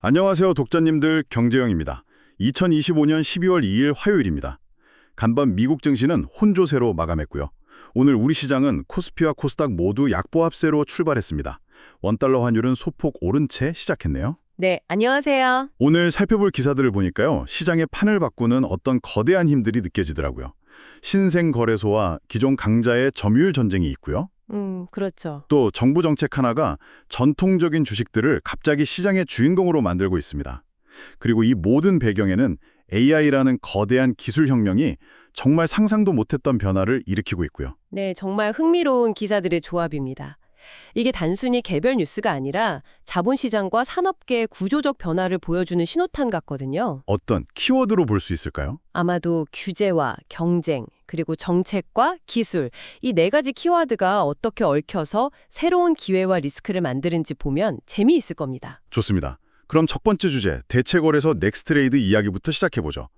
안녕하세요, 독자님들 경제영입니다. 2025년 12월 2일 화요일입니다. 간밤 미국 증시는 혼조세로 마감했고요. 오늘 우리 시장은 코스피와 코스닥 모두 약보합세로 출발했습니다. 원달러 환율은 소폭 오른 채 시작했네요. 네, 안녕하세요. 오늘 살펴볼 기사들을 보니까요. 시장의 판을 바꾸는 어떤 거대한 힘들이 느껴지더라고요. 신생거래소와 기존 강자의 점유율 전쟁이 있고요. 음, 그렇죠. 또 정부 정책 하나가 전통적인 주식들을 갑자기 시장의 주인공으로 만들고 있습니다. 그리고 이 모든 배경에는 AI라는 거대한 기술 혁명이 정말 상상도 못했던 변화를 일으키고 있고요. 네, 정말 흥미로운 기사들의 조합입니다. 이게 단순히 개별 뉴스가 아니라 자본시장과 산업계의 구조적 변화를 보여주는 신호탄 같거든요. 어떤 키워드로 볼 수 있을까요? 아마도 규제와 경쟁, 그리고 정책과 기술, 이 네 가지 키워드가 어떻게 얽혀서 새로운 기회와 리스크를 만드는지 보면 재미있을 겁니다. 좋습니다. 그럼 첫 번째 주제, 대체거래소 넥스트레이드 이야기부터 시작해보죠.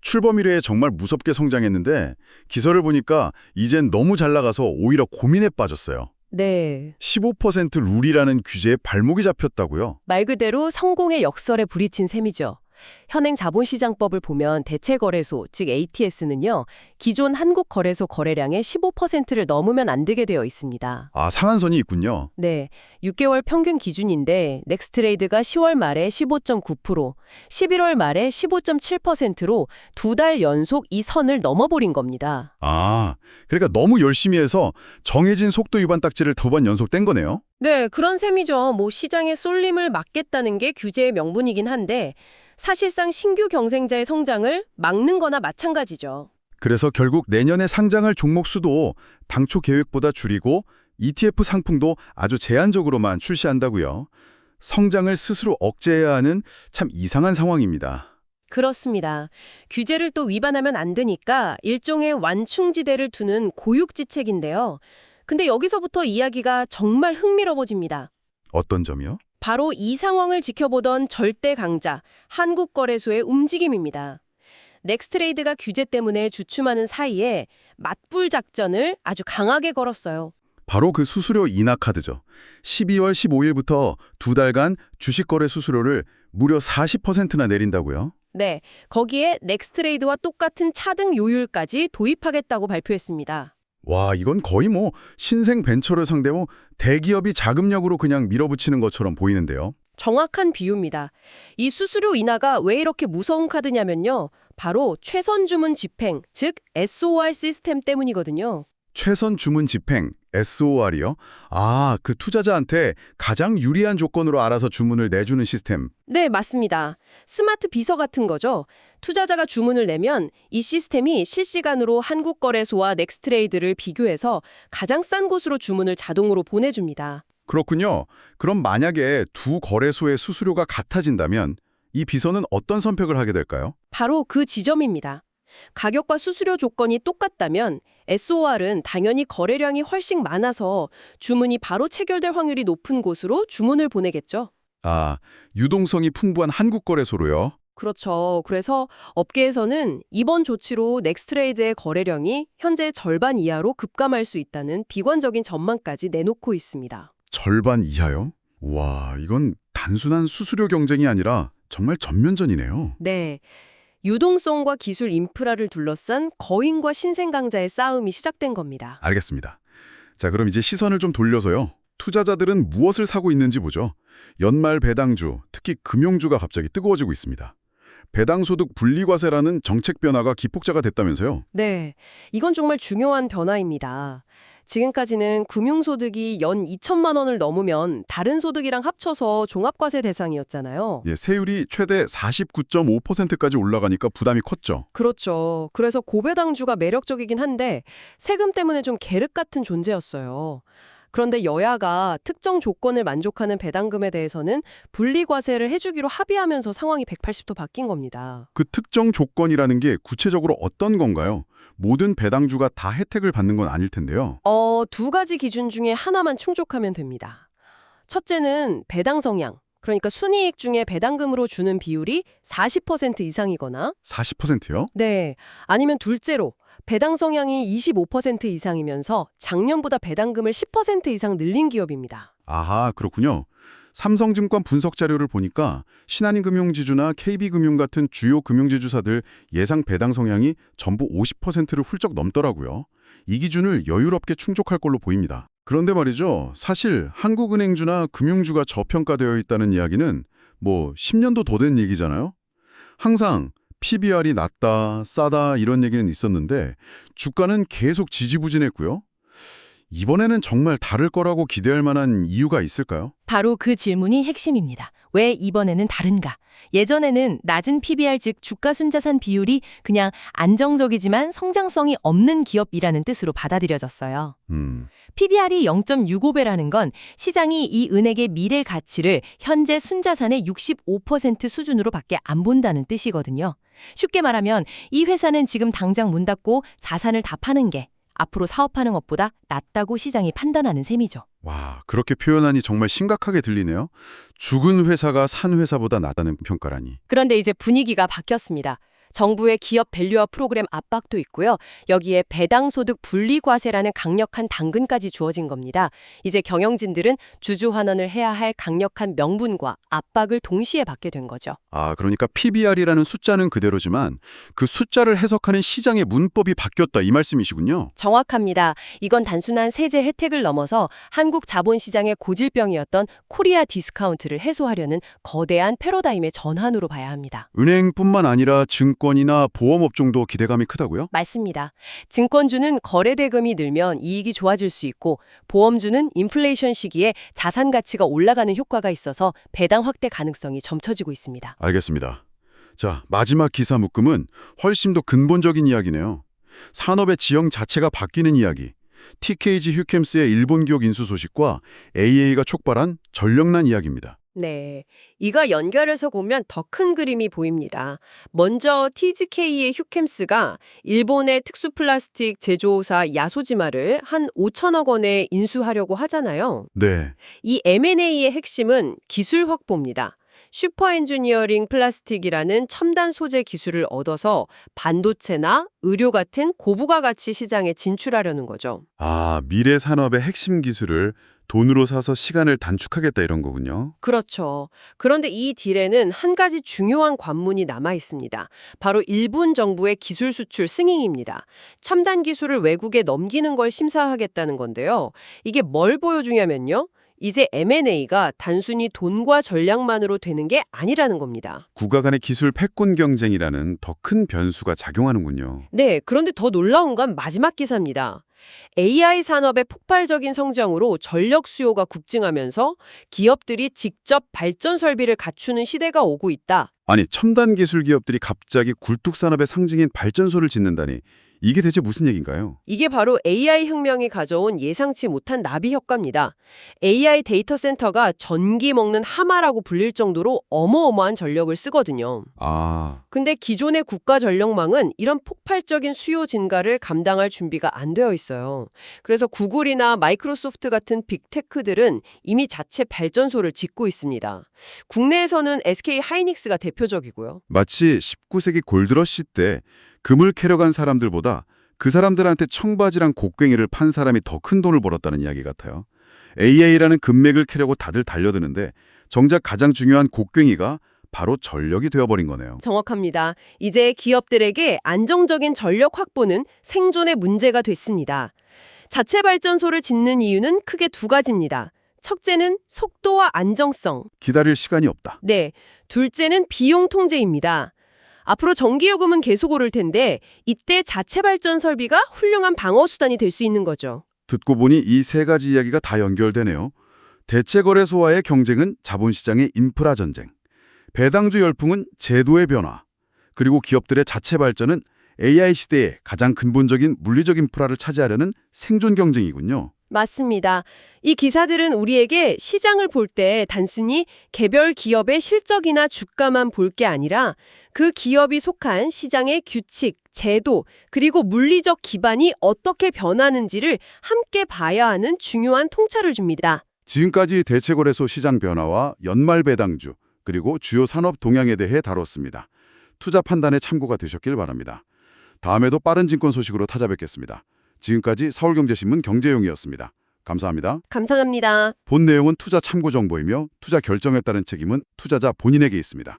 출범 이래에 정말 무섭게 성장했는데 기사를 보니까 이젠 너무 잘 나가서 오히려 고민에 빠졌어요. 네, 15% 룰이라는 규제에 발목이 잡혔다고요? 말 그대로 성공의 역설에 부딪힌 셈이죠. 현행 자본시장법을 보면 대체거래소, 즉 ATS는요, 기존 한국 거래소 거래량의 15%를 넘으면 안 되게 되어 있습니다. 아, 상한선이 있군요. 네, 6개월 평균 기준인데 넥스트레이드가 10월 말에 15.9%, 11월 말에 15.7%로 두 달 연속 이 선을 넘어버린 겁니다. 아, 그러니까 너무 열심히 해서 정해진 속도 위반 딱지를 두 번 연속 뗀 거네요? 네, 그런 셈이죠. 뭐 시장의 쏠림을 막겠다는 게 규제의 명분이긴 한데 사실상 신규 경쟁자의 성장을 막는 거나 마찬가지죠. 그래서 결국 내년에 상장할 종목 수도 당초 계획보다 줄이고 ETF 상품도 아주 제한적으로만 출시한다고요. 성장을 스스로 억제해야 하는 참 이상한 상황입니다. 그렇습니다. 규제를 또 위반하면 안 되니까 일종의 완충지대를 두는 고육지책인데요. 근데 여기서부터 이야기가 정말 흥미로워집니다. 어떤 점이요? 바로 이 상황을 지켜보던 절대 강자, 한국거래소의 움직임입니다. 넥스트레이드가 규제 때문에 주춤하는 사이에 맞불 작전을 아주 강하게 걸었어요. 바로 그 수수료 인하 카드죠. 12월 15일부터 두 달간 주식거래 수수료를 무려 40%나 내린다고요? 네, 거기에 넥스트레이드와 똑같은 차등 요율까지 도입하겠다고 발표했습니다. 와, 이건 거의 뭐 신생 벤처를 상대로 대기업이 자금력으로 그냥 밀어붙이는 것처럼 보이는데요. 정확한 비유입니다. 이 수수료 인하가 왜 이렇게 무서운 카드냐면요. 바로 최선 주문 집행, 즉 SOR 시스템 때문이거든요. 최선 주문 집행, SOR이요? 아, 그 투자자한테 가장 유리한 조건으로 알아서 주문을 내주는 시스템. 네, 맞습니다. 스마트 비서 같은 거죠. 투자자가 주문을 내면 이 시스템이 실시간으로 한국거래소와 넥스트레이드를 비교해서 가장 싼 곳으로 주문을 자동으로 보내줍니다. 그렇군요. 그럼 만약에 두 거래소의 수수료가 같아진다면 이 비서는 어떤 선택을 하게 될까요? 바로 그 지점입니다. 가격과 수수료 조건이 똑같다면 SOR은 당연히 거래량이 훨씬 많아서 주문이 바로 체결될 확률이 높은 곳으로 주문을 보내겠죠. 아, 유동성이 풍부한 한국 거래소로요. 그렇죠. 그래서 업계에서는 이번 조치로 넥스트레이드의 거래량이 현재 절반 이하로 급감할 수 있다는 비관적인 전망까지 내놓고 있습니다. 절반 이하요? 와, 이건 단순한 수수료 경쟁이 아니라 정말 전면전이네요. 네. 유동성과 기술 인프라를 둘러싼 거인과 신생강자의 싸움이 시작된 겁니다. 알겠습니다. 자, 그럼 이제 시선을 좀 돌려서요. 투자자들은 무엇을 사고 있는지 보죠. 연말 배당주, 특히 금융주가 갑자기 뜨거워지고 있습니다. 배당소득 분리과세라는 정책 변화가 기폭자가 됐다면서요. 네. 이건 정말 중요한 변화입니다. 지금까지는 금융소득이 연 2천만 원을 넘으면 다른 소득이랑 합쳐서 종합과세 대상이었잖아요. 예, 세율이 최대 49.5%까지 올라가니까 부담이 컸죠. 그렇죠. 그래서 고배당주가 매력적이긴 한데 세금 때문에 좀 계륵 같은 존재였어요. 그런데 여야가 특정 조건을 만족하는 배당금에 대해서는 분리과세를 해주기로 합의하면서 상황이 180도 바뀐 겁니다. 그 특정 조건이라는 게 구체적으로 어떤 건가요? 모든 배당주가 다 혜택을 받는 건 아닐 텐데요. 어, 두 가지 기준 중에 하나만 충족하면 됩니다. 첫째는 배당 성향, 그러니까 순이익 중에 배당금으로 주는 비율이 40% 이상이거나 40%요? 네, 아니면 둘째로 배당 성향이 25% 이상이면서 작년보다 배당금을 10% 이상 늘린 기업입니다. 아하, 그렇군요. 삼성증권 분석 자료를 보니까 신한인금융지주나 KB금융 같은 주요 금융지주사들 예상 배당 성향이 전부 50%를 훌쩍 넘더라고요. 이 기준을 여유롭게 충족할 걸로 보입니다. 그런데 말이죠. 사실 한국은행주나 금융주가 저평가되어 있다는 이야기는 뭐 10년도 더 된 얘기잖아요. 항상 PBR이 낮다, 싸다 이런 얘기는 있었는데 주가는 계속 지지부진했고요. 이번에는 정말 다를 거라고 기대할 만한 이유가 있을까요? 바로 그 질문이 핵심입니다. 왜 이번에는 다른가? 예전에는 낮은 PBR 즉 주가 순자산 비율이 그냥 안정적이지만 성장성이 없는 기업이라는 뜻으로 받아들여졌어요. 음, PBR이 0.65배라는 건 시장이 이 은행의 미래 가치를 현재 순자산의 65% 수준으로 밖에 안 본다는 뜻이거든요. 쉽게 말하면 이 회사는 지금 당장 문 닫고 자산을 다 파는 게 앞으로 사업하는 것보다 낫다고 시장이 판단하는 셈이죠. 와, 그렇게 표현하니 정말 심각하게 들리네요. 죽은 회사가 산 회사보다 낫다는 평가라니. 그런데 이제 분위기가 바뀌었습니다. 정부의 기업 밸류화 프로그램 압박도 있고요. 여기에 배당소득 분리과세라는 강력한 당근까지 주어진 겁니다. 이제 경영진들은 주주 환원을 해야 할 강력한 명분과 압박을 동시에 받게 된 거죠. 아, 그러니까 PBR이라는 숫자는 그대로지만 그 숫자를 해석하는 시장의 문법이 바뀌었다 이 말씀이시군요. 정확합니다. 이건 단순한 세제 혜택을 넘어서 한국 자본시장의 고질병이었던 코리아 디스카운트를 해소하려는 거대한 패러다임의 전환으로 봐야 합니다. 은행뿐만 아니라 증권 이나 보험업종도 기대감이 크다고요? 맞습니다. 증권주는 거래 대금이 늘면 이익이 좋아질 수 있고 보험주는 인플레이션 시기에 자산 가치가 올라가는 효과가 있어서 배당 확대 가능성이 점쳐지고 있습니다. 알겠습니다. 자, 마지막 기사 묶음은 훨씬 더 근본적인 이야기네요. 산업의 지형 자체가 바뀌는 이야기. TKG 휴캠스의 일본 기업 인수 소식과 AA가 촉발한 전력난 이야기입니다. 네. 이가 연결해서 보면 더 큰 그림이 보입니다. 먼저 TGK의 휴캠스가 일본의 특수 플라스틱 제조사 야소지마를 한 5천억 원에 인수하려고 하잖아요. 네. 이 M&A의 핵심은 기술 확보입니다. 슈퍼 엔지니어링 플라스틱이라는 첨단 소재 기술을 얻어서 반도체나 의료 같은 고부가 가치 시장에 진출하려는 거죠. 아, 미래 산업의 핵심 기술을 돈으로 사서 시간을 단축하겠다 이런 거군요. 그렇죠. 그런데 이 딜에는 한 가지 중요한 관문이 남아 있습니다. 바로 일본 정부의 기술 수출 승인입니다. 첨단 기술을 외국에 넘기는 걸 심사하겠다는 건데요. 이게 뭘 보여주냐면요. 이제 M&A가 단순히 돈과 전략만으로 되는 게 아니라는 겁니다. 국가 간의 기술 패권 경쟁이라는 더 큰 변수가 작용하는군요. 네, 그런데 더 놀라운 건 마지막 기사입니다. AI 산업의 폭발적인 성장으로 전력 수요가 급증하면서 기업들이 직접 발전 설비를 갖추는 시대가 오고 있다. 아니, 첨단 기술 기업들이 갑자기 굴뚝 산업의 상징인 발전소를 짓는다니 이게 대체 무슨 얘기인가요? 이게 바로 AI 혁명이 가져온 예상치 못한 나비 효과입니다. AI 데이터 센터가 전기 먹는 하마라고 불릴 정도로 어마어마한 전력을 쓰거든요. 아, 근데 기존의 국가 전력망은 이런 폭발적인 수요 증가를 감당할 준비가 안 되어 있어요. 그래서 구글이나 마이크로소프트 같은 빅테크들은 이미 자체 발전소를 짓고 있습니다. 국내에서는 SK 하이닉스가 대표적이고요. 마치 19세기 골드러시 때 금을 캐러 간 사람들보다 그 사람들한테 청바지랑 곡괭이를 판 사람이 더 큰 돈을 벌었다는 이야기 같아요. AI라는 금맥을 캐려고 다들 달려드는데 정작 가장 중요한 곡괭이가 바로 전력이 되어버린 거네요. 정확합니다. 이제 기업들에게 안정적인 전력 확보는 생존의 문제가 됐습니다. 자체 발전소를 짓는 이유는 크게 두 가지입니다. 첫째는 속도와 안정성. 기다릴 시간이 없다. 네. 둘째는 비용 통제입니다. 앞으로 전기요금은 계속 오를 텐데 이때 자체 발전 설비가 훌륭한 방어 수단이 될 수 있는 거죠. 듣고 보니 이 세 가지 이야기가 다 연결되네요. 대체거래소와의 경쟁은 자본시장의 인프라 전쟁, 배당주 열풍은 제도의 변화, 그리고 기업들의 자체 발전은 AI 시대의 가장 근본적인 물리적 인프라를 차지하려는 생존 경쟁이군요. 맞습니다. 이 기사들은 우리에게 시장을 볼 때 단순히 개별 기업의 실적이나 주가만 볼 게 아니라 그 기업이 속한 시장의 규칙, 제도, 그리고 물리적 기반이 어떻게 변하는지를 함께 봐야 하는 중요한 통찰을 줍니다. 지금까지 대체거래소 시장 변화와 연말 배당주, 그리고 주요 산업 동향에 대해 다뤘습니다. 투자 판단에 참고가 되셨길 바랍니다. 다음에도 빠른 증권 소식으로 찾아뵙겠습니다. 지금까지 서울경제신문 경제용이었습니다. 감사합니다. 감사합니다. 본 내용은 투자 참고 정보이며 투자 결정에 따른 책임은 투자자 본인에게 있습니다.